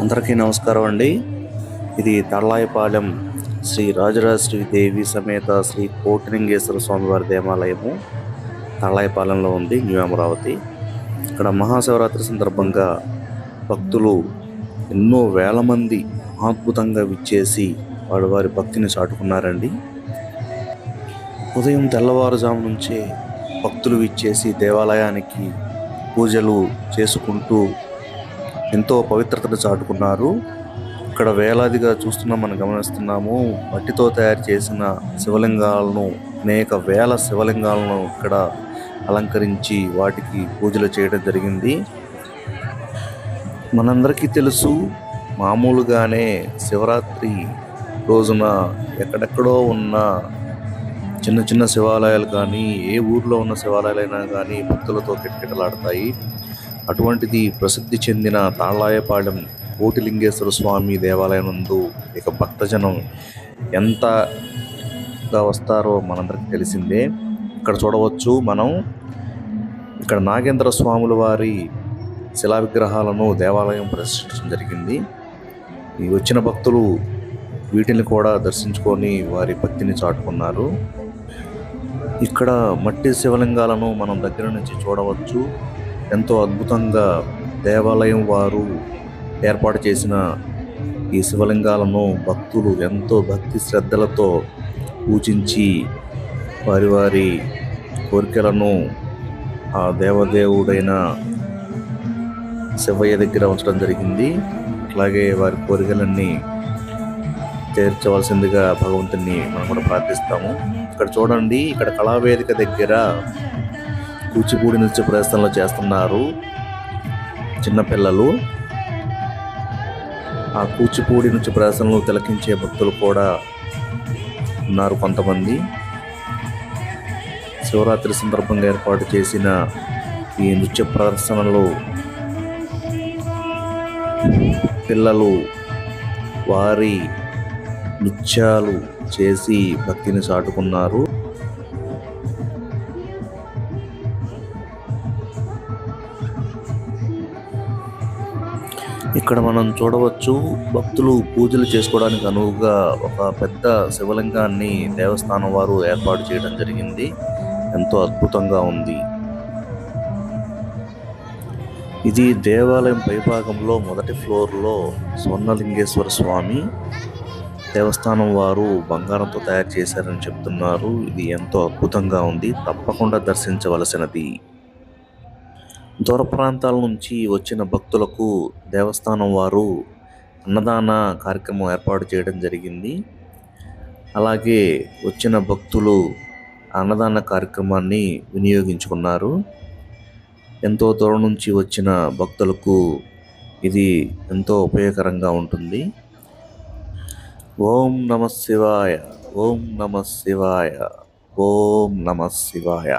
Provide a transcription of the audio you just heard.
అందరికీ నమస్కారం అండి. ఇది తళ్ళాయిపాలెం శ్రీ రాజరాజశ్రీ దేవి సమేత శ్రీ కోటిలింగేశ్వర స్వామివారి దేవాలయము తళ్ళాయిపాలెంలో ఉంది న్యూ అమరావతి ఇక్కడ మహాశివరాత్రి సందర్భంగా భక్తులు ఎన్నో వేల మంది అద్భుతంగా విచ్చేసి వాడు వారి భక్తిని చాటుకున్నారండి. ఉదయం తెల్లవారుజాము నుంచే భక్తులు విచ్చేసి దేవాలయానికి పూజలు చేసుకుంటూ ఎంతో పవిత్రతను చాటుకున్నారు. ఇక్కడ వేలాదిగా చూస్తున్నాం మనం గమనిస్తున్నాము మట్టితో తయారు చేసిన శివలింగాలను అనేక వేల శివలింగాలను ఇక్కడ అలంకరించి వాటికి పూజలు చేయడం జరిగింది. మనందరికీ తెలుసు మామూలుగానే శివరాత్రి రోజున ఎక్కడెక్కడో ఉన్న చిన్న చిన్న శివాలయాలు కానీ ఏ ఊర్లో ఉన్న శివాలయాలైనా కానీ భక్తులతో కిటకిటలాడతాయి. అటువంటిది ప్రసిద్ధి చెందిన తాళాయపాలెం కోటిలింగేశ్వర స్వామి దేవాలయం నందు ఇక భక్తజనం ఎంతగా వస్తారో మనందరికీ తెలిసిందే. ఇక్కడ చూడవచ్చు మనం ఇక్కడ నాగేంద్ర స్వాముల వారి శిలా విగ్రహాలను దేవాలయం ప్రదర్శించడం జరిగింది. ఈ వచ్చిన భక్తులు వీటిని కూడా దర్శించుకొని వారి భక్తిని చాటుకున్నారు. ఇక్కడ మట్టి శివలింగాలను మనం దగ్గర నుంచి చూడవచ్చు. ఎంతో అద్భుతంగా దేవాలయం వారు ఏర్పాటు చేసిన ఈ శివలింగాలను భక్తులు ఎంతో భక్తి శ్రద్ధలతో పూజించి వారి వారి కోరికలను ఆ దేవదేవుడైన శివయ్య దగ్గర ఉంచడం జరిగింది. అట్లాగే వారి కోరికలన్నీ తీర్చవలసిందిగా భగవంతుని మనం కూడా ప్రార్థిస్తాము. ఇక్కడ చూడండి ఇక్కడ కళావేదిక దగ్గర కూచిపూడి నృత్య ప్రదర్శనలు చేస్తున్నారు చిన్నపిల్లలు. ఆ కూచిపూడి నృత్య ప్రదర్శనలు తిలకించే భక్తులు కూడా ఉన్నారు కొంతమంది. శివరాత్రి సందర్భంగా ఏర్పాటు చేసిన ఈ నృత్య ప్రదర్శనలు పిల్లలు వారి నృత్యాలు చేసి భక్తిని చాటుకున్నారు. ఇక్కడ మనం చూడవచ్చు భక్తులు పూజలు చేసుకోవడానికి అనువుగా ఒక పెద్ద శివలింగాన్ని దేవస్థానం వారు ఏర్పాటు చేయడం జరిగింది. ఎంతో అద్భుతంగా ఉంది. ఇది దేవాలయం పైభాగంలో మొదటి ఫ్లోర్లో స్వర్ణలింగేశ్వర స్వామి దేవస్థానం వారు బంగారంతో తయారు చేశారని చెప్తున్నారు. ఇది ఎంతో అద్భుతంగా ఉంది. తప్పకుండా దర్శించవలసినది. దూర ప్రాంతాల నుంచి వచ్చిన భక్తులకు దేవస్థానం వారు అన్నదాన కార్యక్రమం ఏర్పాటు చేయడం జరిగింది. అలాగే వచ్చిన భక్తులు అన్నదాన కార్యక్రమాన్ని వినియోగించుకున్నారు. ఎంతో దూరం నుంచి వచ్చిన భక్తులకు ఇది ఎంతో ఉపయోగకరంగా ఉంటుంది. ఓం నమ శివాయ ఓం నమ శివాయ ఓం నమ శివాయ.